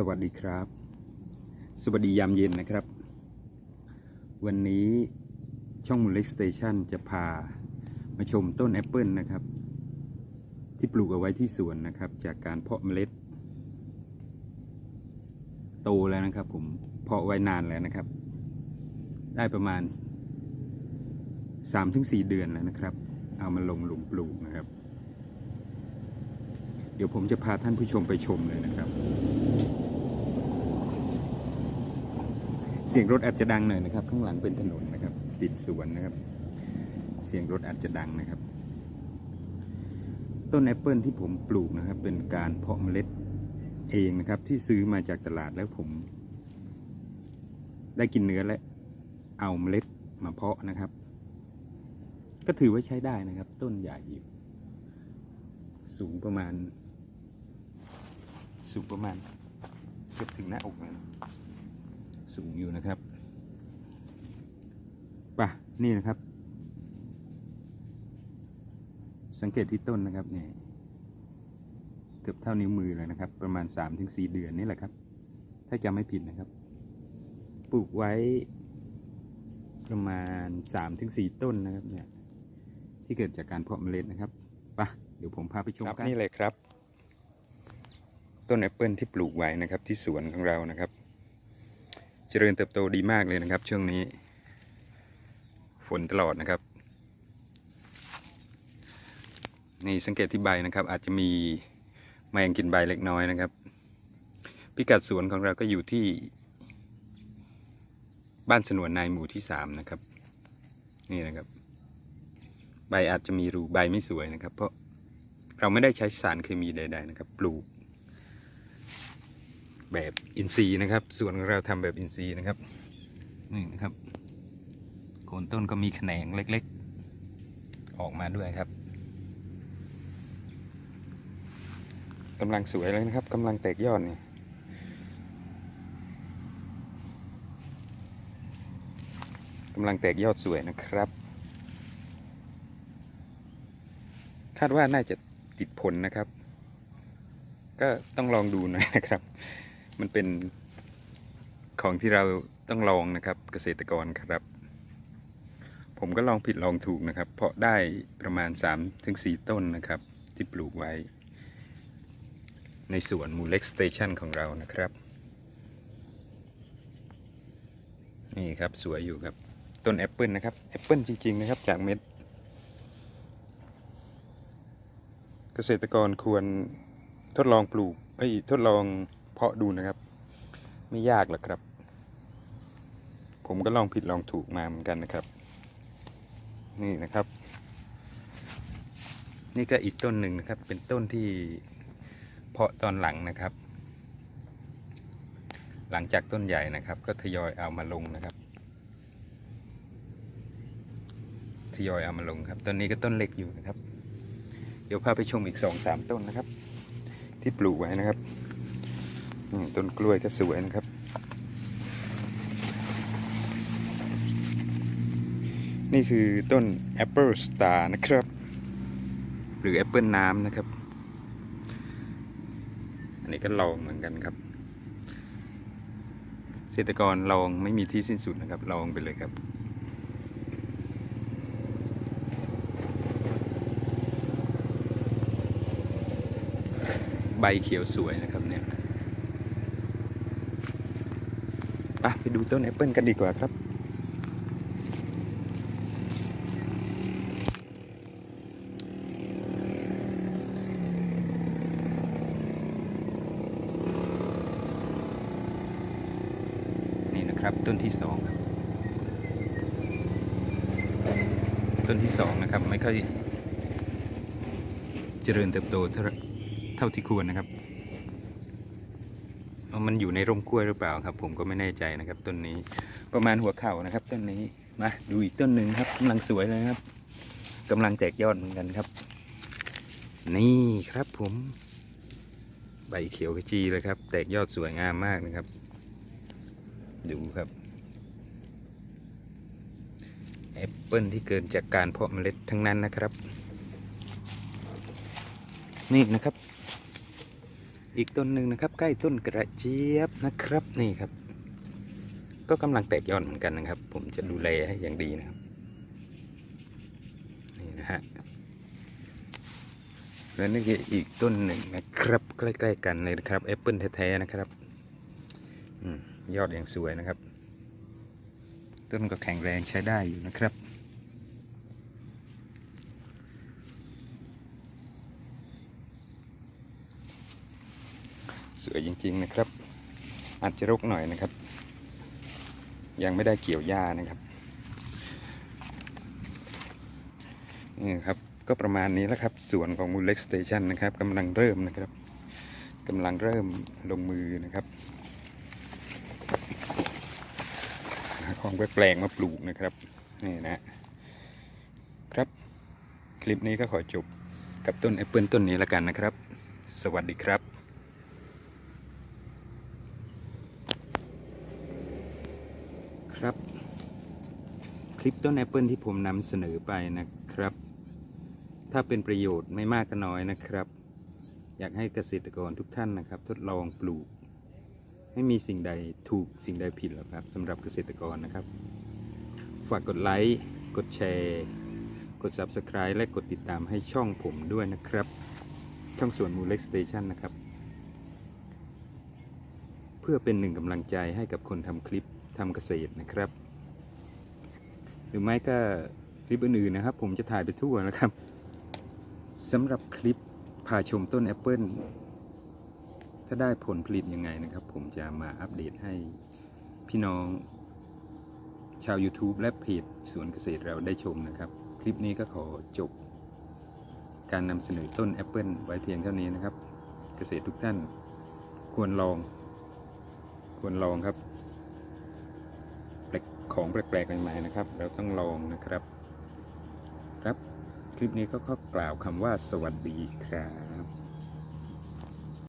สวัสดีครับ สวัสดียามเย็นนะครับ วันนี้ช่องมูลเล็กสเตชันจะพามาชมต้นแอปเปิลนะครับ ที่ปลูกเอาไว้ที่สวนนะครับ จากการเพาะเมล็ด โตแล้วนะครับผมเพาะไว้นานแล้วนะครับ ได้ประมาณ 3-4 เดือนแล้วนะครับ เอามาลงหลุมปลูกนะครับ เดี๋ยวผมจะพาท่านผู้ชมไปชมเลยนะครับ สียงรถอาจจะดังหน่อยนะครับ ข้างหลังเป็นถนนนะครับ ติดสวนนะครับ เสียงรถอาจจะดังนะครับ ต้นแอปเปิลที่ผมปลูกนะครับ เป็นการเพาะเมล็ดเองนะครับ ที่ซื้อมาจากตลาดแล้วผม ได้กินเนื้อและเอาเมล็ดมาเพาะนะครับ ก็ถือว่าใช้ได้นะครับ ต้นใหญ่อยู่สูงประมาณ สูงประมาณเกือบถึงหน้าอกเลย สูงอยู่นะครับป่ะนี่นะครับ สังเกตที่ต้นนะครับเนี่ยเกือบเท่านิ้วมือเลยนะครับ ประมาณ 3-4 เดือนนี่แหละครับ ถ้าจำไม่ผิดนะครับ ปลูกไว้ประมาณ 3-4 ต้นนะครับเนี่ยที่เกิดจากการเพาะเมล็ดนะครับป่ะเดี๋ยวผมพาไปชมกันนี่เลยครับ ต้นแอปเปิลที่ปลูกไว้นะครับที่สวนของเรานะครับ ริญเติบโตดีมากเลยนะครับ ช่วงนี้ ฝนตลอดนะครับ นี่สังเกตที่ใบนะครับ อาจจะมีแมงกินใบเล็กน้อยนะครับ พิกัดสวนของเราก็อยู่ที่ บ้านสนวนนายหมู่ที่สามนะครับ นี่นะครับ ใบอาจจะมีรูใบไม่สวยนะครับ เพราะเราไม่ได้ใช้สารเคมีใด ๆ นะครับ ปลูก แบบอินทรีย์นะครับ ส่วนของเราทำแบบอินทรีย์นะครับนี่นะครับโคนต้นก็มีแขนงเล็กๆ ออกมาด้วยครับกำลังสวยเลยนะครับกำลังแตกยอดนี่กำลังแตกยอดสวยนะครับ คาดว่าน่าจะติดผลนะครับ ก็ต้องลองดูหน่อยนะครับ มันเป็นของที่เราต้องลองนะครับเกษตรกรครับ ผมก็ลองผิดลองถูกนะครับ เพราะได้ประมาณ 3-4 ต้นนะครับ ที่ปลูกไว้ ในสวนมูเล็กสเตชันของเรานะครับ นี่ครับสวยอยู่ครับ ต้นแอปเปิลนะครับแอปเปิลจริง ๆ นะครับ จากเม็ด เกษตรกรควรทดลองปลูกเอ้ทดลอง เพาะดูนะครับ ไม่ยากหรอกครับ ผมก็ลองผิดลองถูกมาเหมือนกันนะครับ นี่นะครับ นี่ก็อีกต้นหนึ่งนะครับ เป็นต้นที่เพาะตอนหลังนะครับ หลังจากต้นใหญ่นะครับ ก็ทยอยเอามาลงนะครับทยอยเอามาลงครับต้นนี้ก็ต้นเล็กอยู่นะครับ เดี๋ยวพาไปชมอีกสองสามต้นนะครับ ที่ปลูกไว้นะครับ นี่ต้นกล้วยก็สวยนะครับ นี่คือต้นแอปเปิลสตาร์นะครับ หรือแอปเปิลน้ำนะครับ อันนี้ก็ลองเหมือนกันครับเกษตรกรลองไม่มีที่สิ้นสุดนะครับลองไปเลยครับใบเขียวสวยนะครับเนี่ย ไปไปดูต้นแอปเปิลกันดีกว่าครับ นี่นะครับต้นที่สองครับต้นที่สองนะครับ ไม่ค่อยเจริญเติบโตเท่าเท่าที่ควรนะครับ มันอยู่ในร่มกล้วยหรือเปล่าครับ ผมก็ไม่แน่ใจนะครับต้นนี้ประมาณหัวเข่านะครับ ต้นนี้มาดูอีกต้นหนึ่งครับกำลังสวยเลยครับกำลังแตกยอดเหมือนกันครับ นี่ครับผม ใบเขียวขจีเลยครับ แตกยอดสวยงามมากนะครับ ดูครับแอปเปิลที่เกิดจากการเพาะเมล็ดทั้งนั้นนะครับ นี่นะครับ อีกต้นหนึ่งนะครับ ใกล้ต้นกระเจี๊ยบนะครับนี่ครับ ก็กำลังแตกยอดเหมือนกันนะครับ ผมจะดูแลให้อย่างดีนะครับนี่นะฮะและนี่คืออีกต้นหนึ่งนะครับ ใกล้ๆกันเลยนะครับแอปเปิลแท้ๆนะครับอยอดอย่างสวยนะครับ ต้นก็แข็งแรงใช้ได้อยู่นะครับ สวยจริงๆนะครับ อาจจะรกหน่อยนะครับ ยังไม่ได้เกี่ยวหญ้านะครับนี่ครับก็ประมาณนี้แล้วครับส่วนของมูลเล็กสเตชันนะครับกำลังเริ่มนะครับกำลังเริ่มลงมือนะครับหาของแปลกๆมาปลูกนะครับนี่นะครับ คลิปนี้ก็ขอจบกับต้นแอปเปิลต้นนี้แล้วกันนะครับ สวัสดีครับครับ ค ลิปต้นแอปเปิลที่ผมนำเสนอไปนะครับ ถ้าเป็นประโยชน์ไม่มากก็น้อยนะครับ อยากให้เกษตรกรทุกท่านนะครับ ทดลองปลูก ให้มีสิ่งใดถูกสิ่งใดผิดหรอกครับสำหรับเกษตรกรนะครับ ฝากกดไลค์กดแชร์ กด Subscribe และกดติดตามให้ช่องผมด้วยนะครับ ช่องสวนมูเล็กสเตชันนะครับ เพื่อเป็นหนึ่งกำลังใจให้กับคนทำคลิปทำเกษตรนะครับ หรือไม่ก็คลิปอื่นๆนะครับ ผมจะถ่ายไปทั่วนะครับสำหรับคลิปพาชมต้นแอปเปิลถ้าได้ผลผลิตยังไงนะครับ ผมจะมาอัปเดตให้พี่น้องชาว YouTube และเพจสวนเกษตรเราได้ชมนะครับ คลิปนี้ก็ขอจบ การนำเสนอต้นแอปเปิลไว้เพียงเท่านี้นะครับ เกษตรทุกท่านควรลอง ควรลองครับ ของแปลกๆใหม่ๆนะครับ เราต้องลองนะครับ ครับ คลิปนี้ก็ขอกล่าวคำว่าสวัสดีครับ